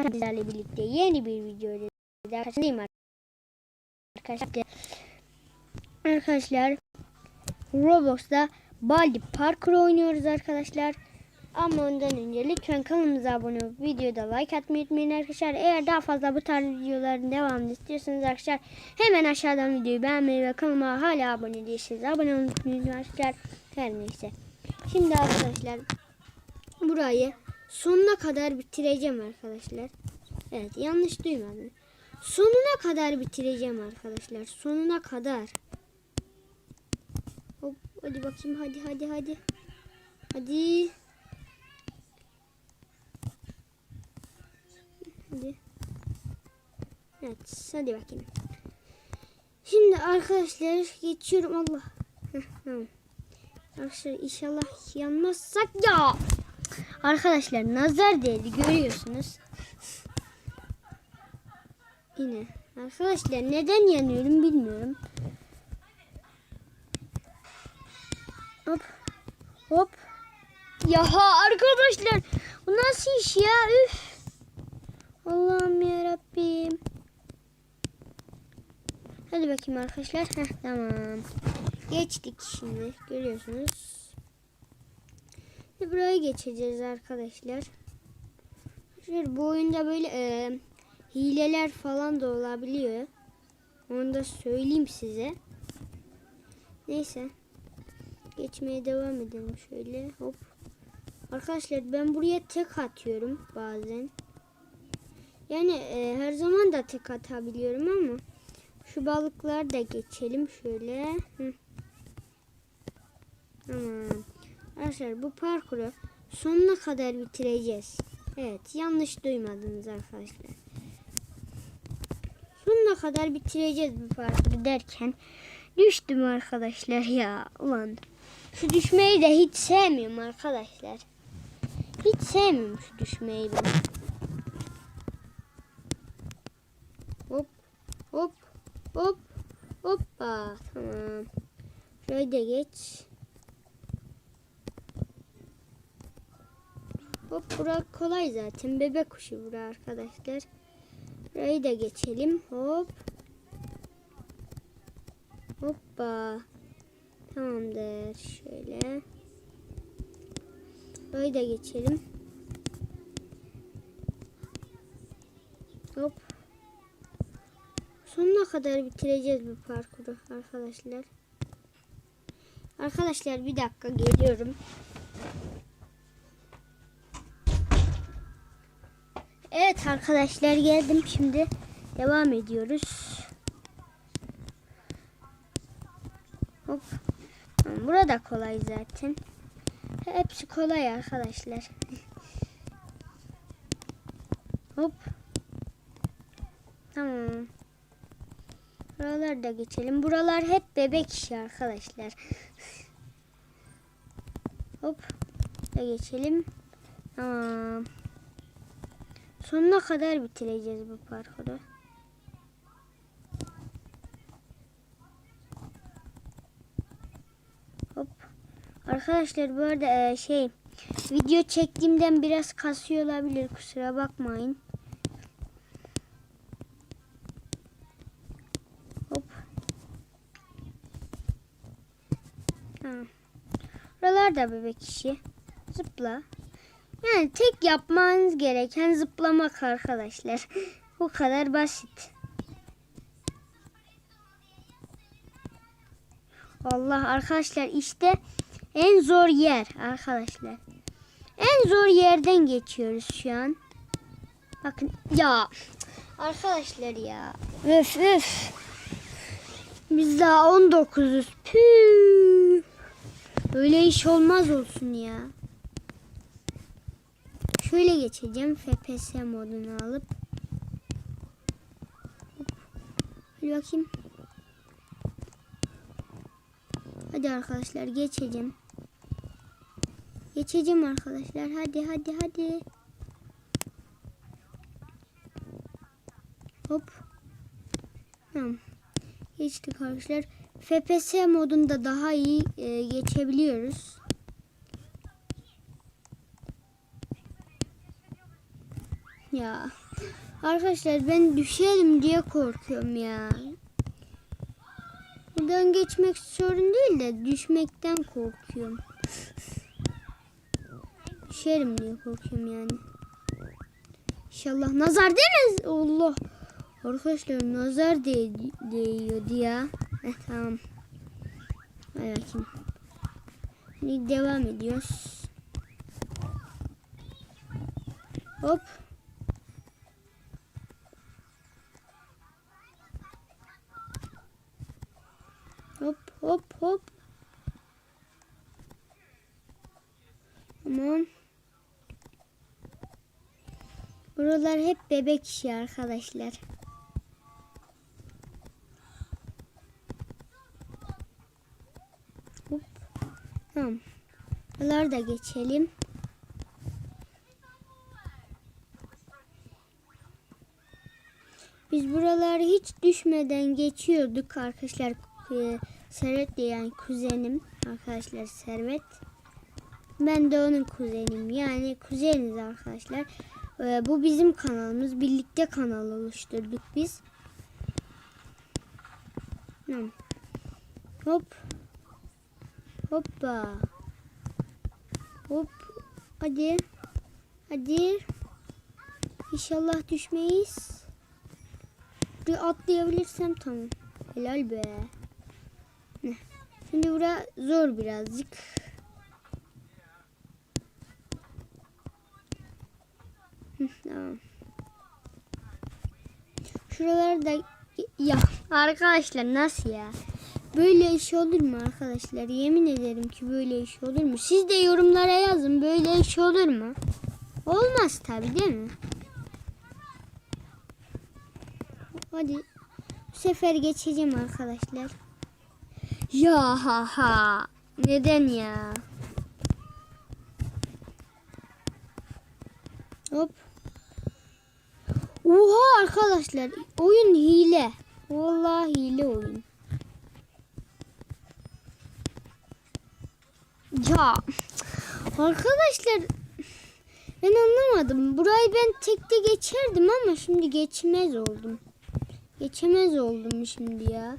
arkadaşlarla birlikte yeni bir videoyla karşınızdayım arkadaşlar. Arkadaşlar Roblox'ta Baldi Parkur oynuyoruz arkadaşlar. Ama ondan önce lütfen kanalımıza abone olup videoda like atmayı unutmayın arkadaşlar. Eğer daha fazla bu tarz videoların devamını istiyorsanız arkadaşlar hemen aşağıdan videoyu beğenmeyi ve kanalıma hala abone değilseniz abone olmayı unutmayın arkadaşlar. Her neyse. Şimdi arkadaşlar burayı sonuna kadar bitireceğim arkadaşlar. Evet yanlış duymadım. Sonuna kadar bitireceğim arkadaşlar. Sonuna kadar. Hop, hadi bakayım hadi hadi hadi. Hadi. Hadi. Evet hadi bakayım. Şimdi arkadaşlar geçiyorum Allah. Arkadaşlar inşallah yanmazsak ya. Arkadaşlar nazar değdi görüyorsunuz. Yine. Arkadaşlar neden yanıyorum bilmiyorum. Hop. Hop. Ya arkadaşlar bu nasıl iş ya? Üf. Allah'ım ya Rabbim. Hadi bakayım arkadaşlar. Heh, tamam. Geçtik şimdi. Görüyorsunuz. Şimdi buraya geçeceğiz arkadaşlar. Arkadaşlar bu oyunda böyle e, hileler falan da olabiliyor. Onu da söyleyeyim size. Neyse. Geçmeye devam edelim şöyle. Hop. Arkadaşlar ben buraya tek atıyorum bazen. Yani e, her zaman da tek atabiliyorum ama şu balıklar da geçelim şöyle. Hı. Tamam. Arkadaşlar bu parkuru sonuna kadar bitireceğiz. Evet yanlış duymadınız arkadaşlar. Sonuna kadar bitireceğiz bu parkuru derken düştüm arkadaşlar ya. Ulan şu düşmeyi de hiç sevmiyorum arkadaşlar. Hiç sevmiyorum şu düşmeyi ben. Hop hop hop hoppa tamam. Şöyle geç. Hop bura kolay zaten. Bebek kuşu bura arkadaşlar. Burayı da geçelim. Hop. Hoppa. Tamamdır. Şöyle. Burayı da geçelim. Hop. Sonuna kadar bitireceğiz bu parkuru arkadaşlar. Arkadaşlar bir dakika geliyorum. Evet arkadaşlar geldim şimdi. Devam ediyoruz. Hop. Burada kolay zaten. Hepsi kolay arkadaşlar. Hop. Tamam. Buraları da geçelim. Buralar hep bebek işi arkadaşlar. Hop. Da geçelim. Tamam. Sonuna kadar bitireceğiz bu parkuru. Hop. Arkadaşlar bu arada e, şey video çektiğimden biraz kasıyor olabilir kusura bakmayın. Hop. Tamam. Buralar da bebek işi. Zıpla. Yani tek yapmanız gereken zıplamak arkadaşlar. Bu kadar basit. Allah arkadaşlar işte en zor yer arkadaşlar. En zor yerden geçiyoruz şu an. Bakın ya arkadaşlar ya. Öf öf. Biz daha 19'uz. Püh. Böyle iş olmaz olsun ya. Şöyle geçeceğim. FPS modunu alıp. Hadi bakayım. Hadi arkadaşlar geçeceğim. Geçeceğim arkadaşlar. Hadi hadi hadi. Hop. Tamam. Geçtik arkadaşlar. FPS modunda daha iyi e, geçebiliyoruz. Ya. Arkadaşlar ben düşerim diye korkuyorum ya. Buradan geçmek sorun değil de düşmekten korkuyorum. Düşerim diye korkuyorum yani. İnşallah nazar değmez. Allah. Arkadaşlar nazar değ değiyordu ya. Heh, tamam. Hadi bakayım. Şimdi devam ediyoruz. Hop. Hop hop. Tamam. Buralar hep bebek işi arkadaşlar. Hop. Tamam. Buraları da geçelim. Biz buraları hiç düşmeden geçiyorduk arkadaşlar. Servet diye yani kuzenim arkadaşlar Servet. Ben de onun kuzenim yani kuzeniz arkadaşlar. Ee, bu bizim kanalımız. Birlikte kanal oluşturduk biz. Hop. Hoppa. Hop. Hadi. Hadi. İnşallah düşmeyiz. Bir atlayabilirsem tamam. Helal be. Şimdi bura zor birazcık. Şuralarda ya arkadaşlar nasıl ya? Böyle iş olur mu arkadaşlar? Yemin ederim ki böyle iş olur mu? Siz de yorumlara yazın. Böyle iş olur mu? Olmaz tabi değil mi? Hadi. Bu sefer geçeceğim arkadaşlar. Ya ha ha. Neden ya? Hop. Oha arkadaşlar. Oyun hile. Vallahi hile oyun. Ya arkadaşlar ben anlamadım. Burayı ben tekte geçerdim ama şimdi geçmez oldum. Geçemez oldum şimdi ya.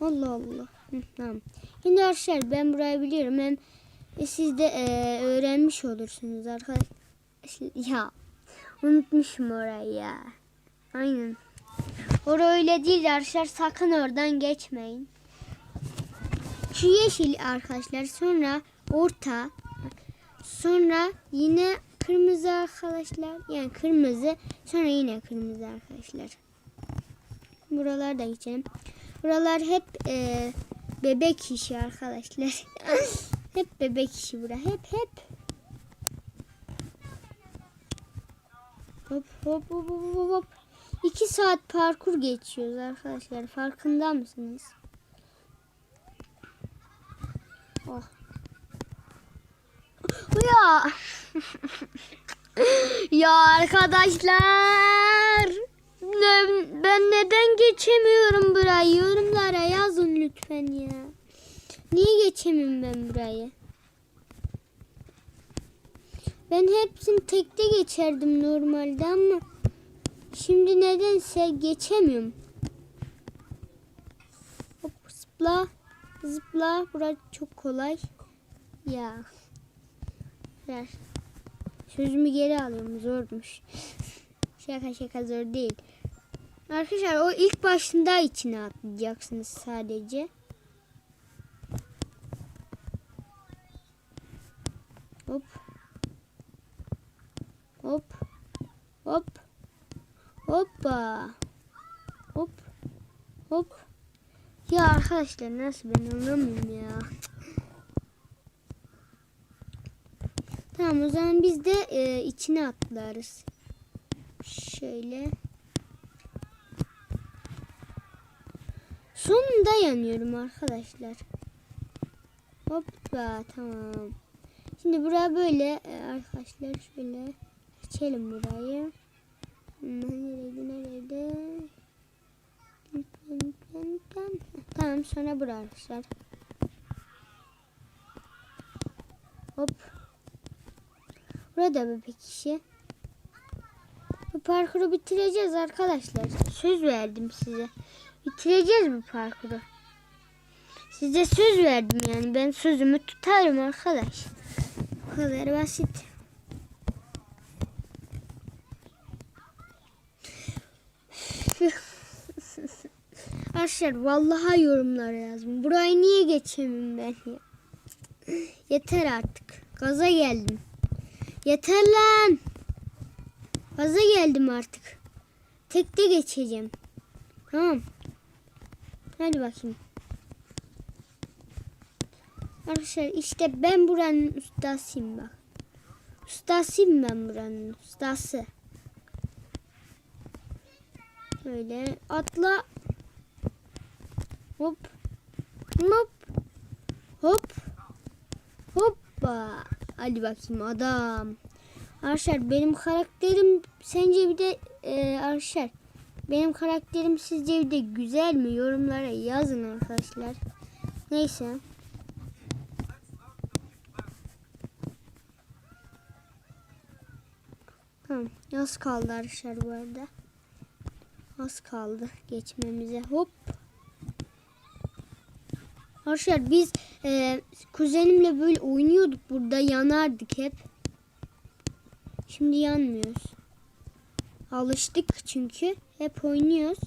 Allah Allah. Hı, tamam. Şimdi arkadaşlar ben burayı biliyorum. Hem e, siz de e, öğrenmiş olursunuz arkadaşlar. Ya unutmuşum orayı ya. Aynen. Orası öyle değil arkadaşlar. Sakın oradan geçmeyin. Şu yeşil arkadaşlar. Sonra orta. Sonra yine kırmızı arkadaşlar. Yani kırmızı. Sonra yine kırmızı arkadaşlar. Buralar da geçelim. Buralar hep e, bebek işi arkadaşlar. hep bebek işi bura. Hep hep. Hop hop hop hop hop. hop. İki saat parkur geçiyoruz arkadaşlar. Farkında mısınız? Oh. Ya. ya arkadaşlar. Ben neden geçemiyorum burayı? Yorumlara yazın lütfen ya. Niye geçemiyorum ben burayı? Ben hepsini tekte geçerdim normalde ama şimdi nedense geçemiyorum. Hop zıpla. Zıpla. Burası çok kolay. Ya. Ver. Sözümü geri alıyorum. Zormuş. Şaka şaka zor değil. Arkadaşlar o ilk başında içine atlayacaksınız sadece. Hop. Hop. Hop. Hoppa. Hop. Hop. Ya arkadaşlar nasıl ben anlamıyorum ya. Tamam o zaman biz de e, içine atlarız. Şöyle. Sonunda yanıyorum arkadaşlar. Hoppa tamam. Şimdi buraya böyle e, arkadaşlar şöyle açalım burayı. Lütfen, lütfen. Tamam sonra buraya arkadaşlar. Hop. Burada bebek işi. parkuru bitireceğiz arkadaşlar. Söz verdim size. Bitireceğiz bu parkuru. Size söz verdim yani. Ben sözümü tutarım arkadaş. Bu kadar basit. Arkadaşlar vallahi yorumlara yazın. Burayı niye geçemem ben ya? Yeter artık. Gaza geldim. Yeter lan. Gaza geldim artık. Tekte geçeceğim. Tamam. Hadi bakayım. Arkadaşlar işte ben buranın ustasıyım bak. Ustasıyım ben buranın ustası. Böyle atla. Hop. Hop. Hop. Hoppa. Hadi bakayım adam. Arkadaşlar benim karakterim sence bir de e, arkadaşlar benim karakterim sizce de güzel mi? Yorumlara yazın arkadaşlar. Neyse. Tamam. Az kaldı arkadaşlar bu arada. Az kaldı geçmemize. Hop. Arkadaşlar biz e, kuzenimle böyle oynuyorduk burada yanardık hep. Şimdi yanmıyoruz. Alıştık çünkü hep oynuyoruz.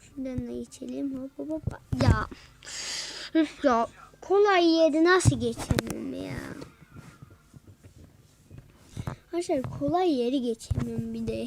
Şuradan da geçelim. Hop hop hop. Ya. Ya. Kolay yeri nasıl geçemem ya. Arkadaşlar kolay yeri geçemiyorum bir de.